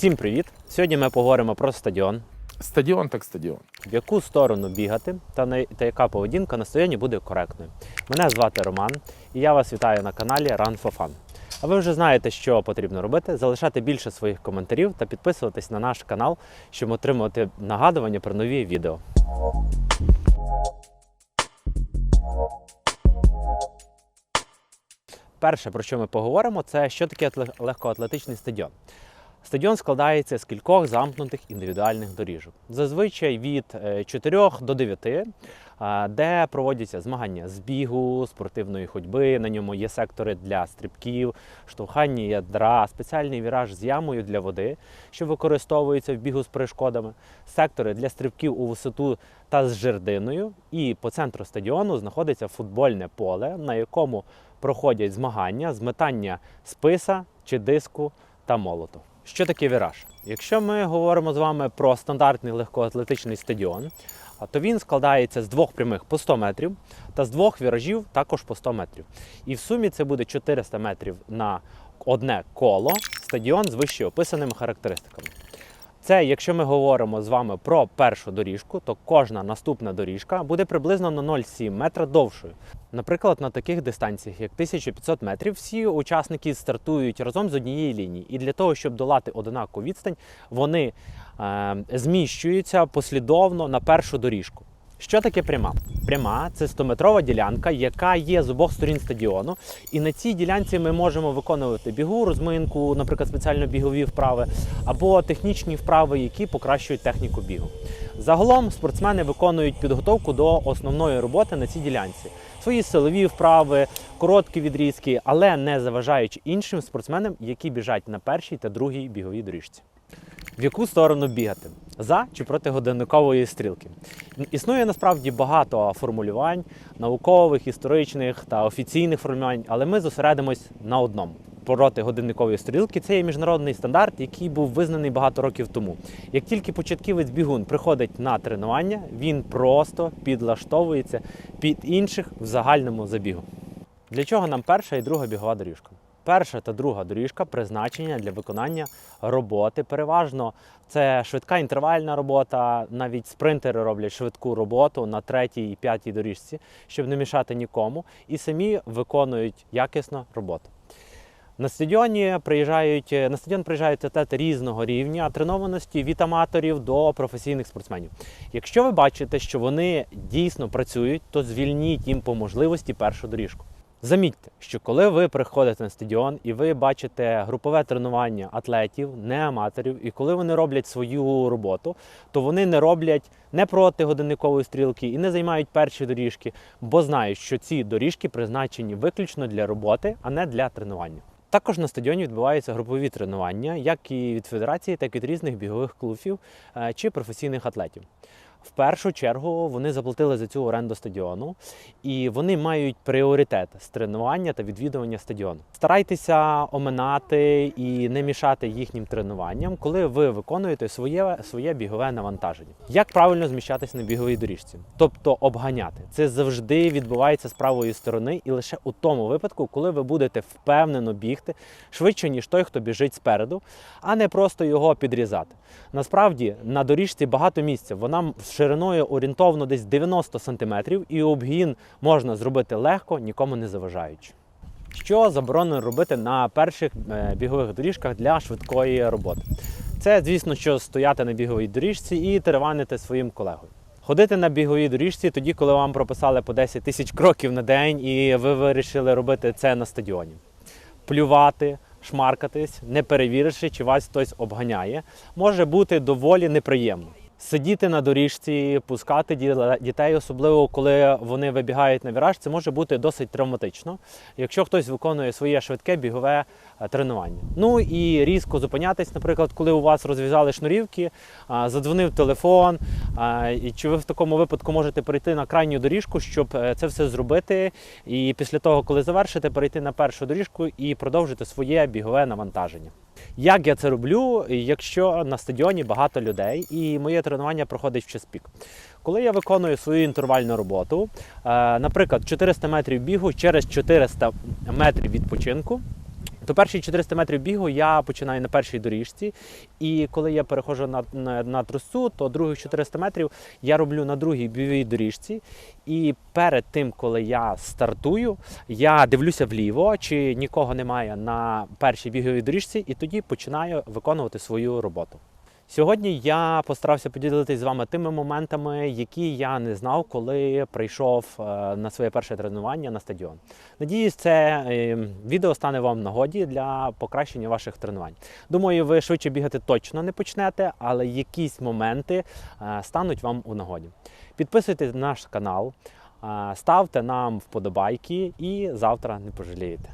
Всім привіт! Сьогодні ми поговоримо про стадіон, Стадіон так стадіон. в яку сторону бігати та, на, та яка поведінка на стадіоні буде коректною. Мене звати Роман і я вас вітаю на каналі Run for Fun. А ви вже знаєте, що потрібно робити: залишати більше своїх коментарів та підписуватись на наш канал, щоб отримувати нагадування про нові відео. Перше, про що ми поговоримо, це що таке легкоатлетичний стадіон. Стадіон складається з кількох замкнутих індивідуальних доріжок, зазвичай від 4 до 9, де проводяться змагання з бігу, спортивної ходьби. На ньому є сектори для стрибків, штовхання ядра, спеціальний віраж з ямою для води, що використовується в бігу з перешкодами, сектори для стрибків у висоту та з жердиною. І по центру стадіону знаходиться футбольне поле, на якому проходять змагання з метання списа чи диску та молоту. Що таке віраж? Якщо ми говоримо з вами про стандартний легкоатлетичний стадіон, то він складається з двох прямих по 100 метрів та з двох віражів також по 100 метрів. І в сумі це буде 400 метрів на одне коло стадіон з вище описаними характеристиками. Це якщо ми говоримо з вами про першу доріжку, то кожна наступна доріжка буде приблизно на 0,7 метра довшою. Наприклад, на таких дистанціях, як 1500 метрів, всі учасники стартують разом з однієї лінії. І для того, щоб долати однакову відстань, вони е, зміщуються послідовно на першу доріжку. Що таке пряма? Пряма це 100-метрова ділянка, яка є з обох сторін стадіону. І на цій ділянці ми можемо виконувати бігову розминку, наприклад, спеціально бігові вправи, або технічні вправи, які покращують техніку бігу. Загалом спортсмени виконують підготовку до основної роботи на цій ділянці. Свої силові вправи, короткі відрізки, але не заважаючи іншим спортсменам, які біжать на першій та другій біговій доріжці. В яку сторону бігати? За чи проти годинникової стрілки? Існує насправді багато формулювань наукових, історичних та офіційних формулювань, але ми зосередимось на одному. Проти годинникової стрілки це є міжнародний стандарт, який був визнаний багато років тому. Як тільки початківець бігун приходить на тренування, він просто підлаштовується під інших в загальному забігу. Для чого нам перша і друга бігова доріжка? Перша та друга доріжка призначення для виконання роботи. Переважно це швидка інтервальна робота. Навіть спринтери роблять швидку роботу на третій і п'ятій доріжці, щоб не мішати нікому, і самі виконують якісно роботу. На стадіоні приїжджають на стадіон приїжджають атлети різного рівня тренованості від аматорів до професійних спортсменів. Якщо ви бачите, що вони дійсно працюють, то звільніть їм по можливості першу доріжку. Замітьте, що коли ви приходите на стадіон і ви бачите групове тренування атлетів, не аматорів, і коли вони роблять свою роботу, то вони не роблять не проти годинникової стрілки і не займають перші доріжки, бо знають, що ці доріжки призначені виключно для роботи, а не для тренування. Також на стадіоні відбуваються групові тренування, як і від федерації, так і від різних бігових клубів е, чи професійних атлетів. В першу чергу вони заплатили за цю оренду стадіону, і вони мають пріоритет з тренування та відвідування стадіону. Старайтеся оминати і не мішати їхнім тренуванням, коли ви виконуєте своє, своє бігове навантаження. Як правильно зміщатися на біговій доріжці? Тобто обганяти. Це завжди відбувається з правої сторони, і лише у тому випадку, коли ви будете впевнено бігти швидше, ніж той, хто біжить спереду, а не просто його підрізати. Насправді на доріжці багато місця. Вона шириною орієнтовно десь 90 см, і обгін можна зробити легко, нікому не заважаючи. Що заборонено робити на перших е, бігових доріжках для швидкої роботи? Це, звісно, що стояти на біговій доріжці і тереванити своїм колегою. Ходити на біговій доріжці тоді, коли вам прописали по 10 тисяч кроків на день, і ви вирішили робити це на стадіоні. Плювати, шмаркатись, не перевіривши, чи вас хтось обганяє, може бути доволі неприємно. Сидіти на доріжці, пускати ді- дітей, особливо коли вони вибігають на віраж, це може бути досить травматично, якщо хтось виконує своє швидке бігове е, тренування. Ну і різко зупинятись, наприклад, коли у вас розв'язали шнурівки, задзвонив телефон, і чи ви в такому випадку можете перейти на крайню доріжку, щоб е, це все зробити, і після того, коли завершите, перейти на першу доріжку і продовжити своє бігове навантаження. Як я це роблю, якщо на стадіоні багато людей і моє тренування проходить в час пік? Коли я виконую свою інтервальну роботу, е, наприклад, 400 метрів бігу через 400 метрів відпочинку, То перші 400 метрів бігу я починаю на першій доріжці, і коли я переходжу на, на, на трасу, то других 400 метрів я роблю на другій біговій доріжці. І перед тим, коли я стартую, я дивлюся вліво, чи нікого немає на першій біговій доріжці, і тоді починаю виконувати свою роботу. Сьогодні я постарався поділитися з вами тими моментами, які я не знав, коли прийшов е, на своє перше тренування на стадіон. Надіюсь, це е, відео стане вам нагоді для покращення ваших тренувань. Думаю, ви швидше бігати точно не почнете, але якісь моменти е, стануть вам у нагоді. Підписуйтесь на наш канал, ставте нам вподобайки і завтра не пожалієте.